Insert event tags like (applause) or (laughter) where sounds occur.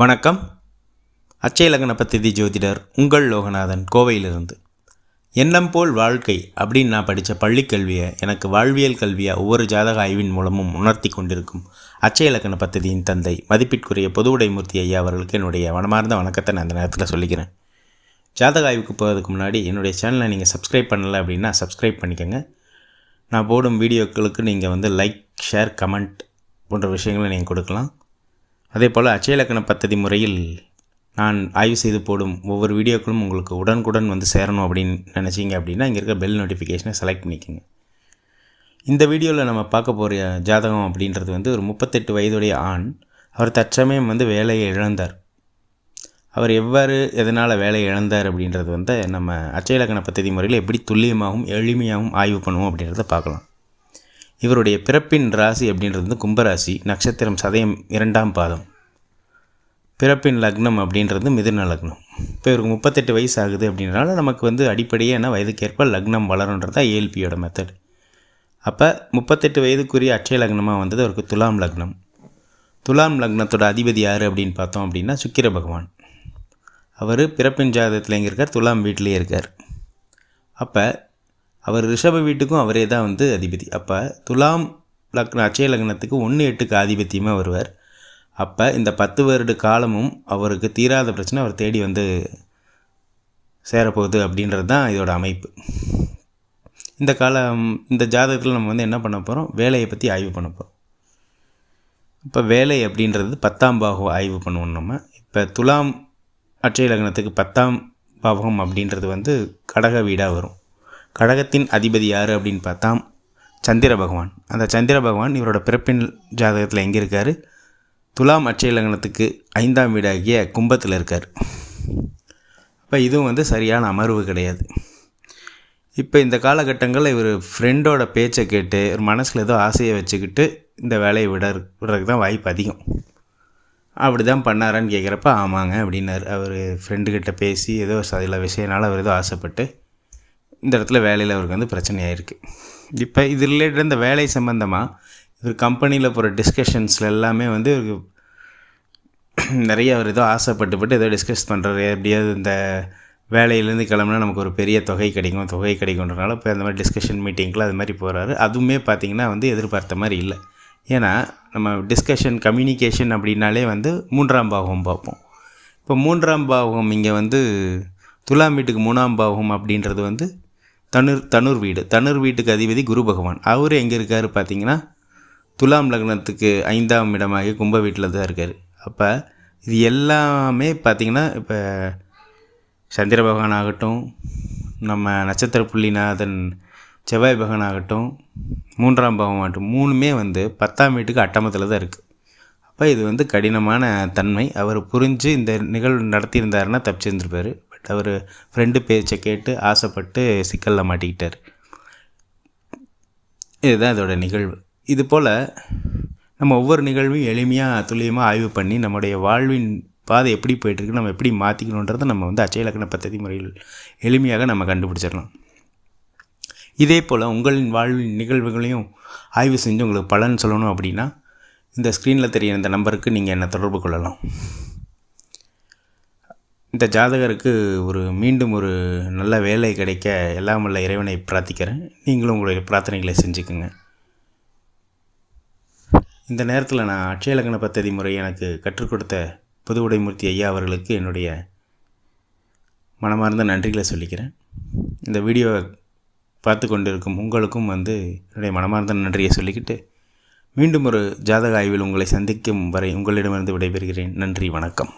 வணக்கம். அச்சய லக்ன பத்திதி ஜோதிடர் உங்கள் லோகநாதன் கோவையிலிருந்து. எண்ணம் போல் வாழ்க்கை அப்படின்னு நான் படித்த பள்ளி கல்வியை எனக்கு வாழ்வியல் கல்வியாக ஒவ்வொரு ஜாதக ஆய்வின் மூலமும் உணர்த்தி கொண்டிருக்கும் அச்சய லக்ன பத்திதியின் தந்தை மதிப்பிற்குரிய பொதுவுடைமூர்த்தி ஐயா அவர்களுக்கு என்னுடைய மனமார்ந்த வணக்கத்தை நான் அந்த நேரத்தில் சொல்லிக்கிறேன். ஜாதக ஆய்வுக்கு போகிறதுக்கு முன்னாடி என்னுடைய சேனலை நீங்கள் சப்ஸ்கிரைப் பண்ணலை அப்படின்னா சப்ஸ்கிரைப் பண்ணிக்கோங்க. நான் போடும் வீடியோக்களுக்கு நீங்கள் வந்து லைக் ஷேர் கமெண்ட் போன்ற விஷயங்களை நீங்கள் கொடுக்கலாம். அதே போல் அச்சயலக்கண பத்ததி முறையில் நான் ஆய்வு செய்து போடும் ஒவ்வொரு வீடியோக்களும் உங்களுக்கு உடனுக்குடன் வந்து சேரணும் அப்படின்னு நினச்சிங்க அப்படின்னா இங்கே இருக்க பெல் நோட்டிஃபிகேஷனை செலக்ட் பண்ணிக்கோங்க. இந்த வீடியோவில் நம்ம பார்க்க போகிற ஜாதகம் அப்படின்றது வந்து ஒரு முப்பத்தெட்டு வயதுடைய ஆண். அவர் தற்சமயம் வந்து வேலையை இழந்தார். அவர் எவ்வாறு எதனால் வேலையை இழந்தார் அப்படின்றது வந்து நம்ம அச்சயலக்கண பத்ததி முறையில் எப்படி துல்லியமாகவும் எளிமையாகவும் ஆய்வு பண்ணுவோம் அப்படின்றத பார்க்கலாம். இவருடைய பிறப்பின் ராசி அப்படின்றது வந்து கும்பராசி நட்சத்திரம் சதயம் இரண்டாம் பாதம். பிறப்பின் லக்னம் அப்படின்றது மிதுன லக்னம். இப்போ இவருக்கு முப்பத்தெட்டு வயசு ஆகுது அப்படின்றனால நமக்கு வந்து அடிப்படையே என்ன வயதுக்கேற்ப லக்னம் வளருன்றது தான் ஏஎல்பியோட மெத்தட் அப்போ முப்பத்தெட்டு வயதுக்குரிய அட்சய லக்னமாக வந்தது அவருக்கு துலாம் லக்னம். துலாம் லக்னத்தோட அதிபதி யார் அப்படின்னு பார்த்தோம் அப்படின்னா சுக்கிர பகவான். அவர் பிறப்பின் ஜாதகத்தில் எங்கே இருக்கார்? துலாம் வீட்டிலே இருக்கார். அப்போ அவர் ரிஷப வீட்டுக்கும் அவரே தான் வந்து அதிபதி. அப்போ துலாம் லக்ன அட்சய லக்னத்துக்கு ஒன்று எட்டுக்கு ஆதிபத்தியமாக வருவார். அப்போ இந்த பத்து வருட காலமும் அவருக்கு தீராத பிரச்சனை அவர் தேடி வந்து சேரப்போகுது அப்படின்றது தான் இதோட அமைப்பு. இந்த காலம் இந்த ஜாதகத்தில் நம்ம வந்து என்ன பண்ண போகிறோம் வேலையை பற்றி ஆய்வு பண்ண போகிறோம் இப்போ வேலை அப்படின்றது பத்தாம் பாகம் ஆய்வு பண்ணுவோம் நம்ம. இப்போ துலாம் அட்சய லக்னத்துக்கு பத்தாம் பாவகம் அப்படின்றது வந்து கடக வீடாக வரும். கடகத்தின் அதிபதி யார் அப்படின்னு பார்த்தா சந்திர பகவான். அந்த சந்திர பகவான் இவரோட பிறப்பின் ஜாதகத்தில் எங்கே இருக்கார்? துலாம் அட்சய லக்னத்துக்கு ஐந்தாம் வீடாகிய கும்பத்தில் இருக்கார். அப்போ இதுவும் வந்து சரியான அமர்வு கிடையாது. இப்போ இந்த காலகட்டங்களில் இவர் ஃப்ரெண்டோட பேச்சை கேட்டு ஒரு மனசில் ஏதோ ஆசையை வச்சுக்கிட்டு இந்த வேலையை விட விடுறதுக்கு தான் வாய்ப்பு அதிகம். அப்படி தான் பண்ணாரான்னு கேட்குறப்ப ஆமாங்க அப்படின்னாரு. அவர் ஃப்ரெண்டுக்கிட்ட பேசி ஏதோ சில விஷயனால அவர் ஏதோ ஆசைப்பட்டு இந்த இடத்துல வேலையில் அவருக்கு வந்து பிரச்சனையாயிருக்கு. இப்போ இது ரிலேட்டட் இந்த வேலை சம்மந்தமாக இவர் கம்பெனியில் போகிற டிஸ்கஷன்ஸில் எல்லாமே வந்து இவருக்கு (clears throat) நிறைய அவர் ஏதோ ஆசைப்பட்டுப்பட்டு ஏதோ டிஸ்கஸ் பண்ணுறாரு எப்படியாவது இந்த வேலையிலேருந்து கிளம்புனா நமக்கு ஒரு பெரிய தொகை கிடைக்கும். தொகை கிடைக்குன்றனால இப்போ அந்த மாதிரி டிஸ்கஷன் மீட்டிங்கில் அது மாதிரி போகிறாரு அதுவுமே பார்த்திங்கன்னா வந்து எதிர்பார்த்த மாதிரி இல்லை. ஏன்னா நம்ம டிஸ்கஷன் கம்யூனிகேஷன் அப்படின்னாலே வந்து மூன்றாம் பாகம் பார்ப்போம். இப்போ மூன்றாம் பாகம் இங்கே வந்து துலாம் வீட்டுக்கு மூணாம் பாகம் அப்படின்றது வந்து தனுர் தனுர் வீடு. தனுர் வீட்டுக்கு அதிபதி குரு பகவான். அவர் எங்கே இருக்கார் பார்த்தீங்கன்னா துலாம் லக்னத்துக்கு ஐந்தாம் இடமாகி கும்ப வீட்டில் தான் இருக்கார். அப்போ இது எல்லாமே பார்த்திங்கன்னா இப்போ சந்திர பகவான் ஆகட்டும் நம்ம நட்சத்திர புள்ளிநாதன் செவ்வாய் பகவான் ஆகட்டும் மூன்றாம் பாவம் ஆகட்டும் மூணுமே வந்து பத்தாம் வீட்டுக்கு அட்டமத்தில் தான் இருக்குது அப்போ இது வந்து கடினமான தன்மை. அவர் புரிஞ்சு இந்த நிகழ்வு நடத்தியிருந்தாருன்னா தப்பிச்சிருந்துருப்பார். பட் அவர் ஃப்ரெண்டு பேச்சை கேட்டு ஆசைப்பட்டு சிக்கலில் மாட்டிக்கிட்டார். இதுதான் இதோட நிகழ்வு. இது போல் நம்ம ஒவ்வொரு நிகழ்வையும் எளிமையாக துல்லியமாக ஆய்வு பண்ணி நம்முடைய வாழ்வின் பாதை எப்படி போயிட்டுருக்கு நம்ம எப்படி மாற்றிக்கணுன்றதை நம்ம வந்து அச்சய இலக்கண முறையில் எளிமையாக நம்ம கண்டுபிடிச்சிடலாம். இதே போல் உங்களின் வாழ்வின் நிகழ்வுகளையும் ஆய்வு செஞ்சு உங்களுக்கு பலன் சொல்லணும் அப்படின்னா இந்த ஸ்க்ரீனில் தெரியும் இந்த நம்பருக்கு நீங்கள் என்னை தொடர்பு கொள்ளலாம். இந்த ஜாதகருக்கு ஒரு மீண்டும் ஒரு நல்ல வேலை கிடைக்க எல்லாம் இறைவனை பிரார்த்திக்கிறேன். நீங்களும் உங்களுடைய பிரார்த்தனைகளை செஞ்சுக்குங்க. இந்த நேரத்தில் நான் அட்சயலக்கண பத்ததி முறை எனக்கு கற்றுக் கொடுத்த புது உடைமூர்த்தி ஐயா அவர்களுக்கு என்னுடைய மனமார்ந்த நன்றிகளை சொல்லிக்கிறேன். இந்த வீடியோவை பார்த்து கொண்டிருக்கும் உங்களுக்கும் வந்து என்னுடைய மனமார்ந்த நன்றியை சொல்லிக்கிட்டு மீண்டும் ஒரு ஜாதக ஆய்வில் உங்களை சந்திக்கும் வரை உங்களிடமிருந்து விடைபெறுகிறேன். நன்றி வணக்கம்.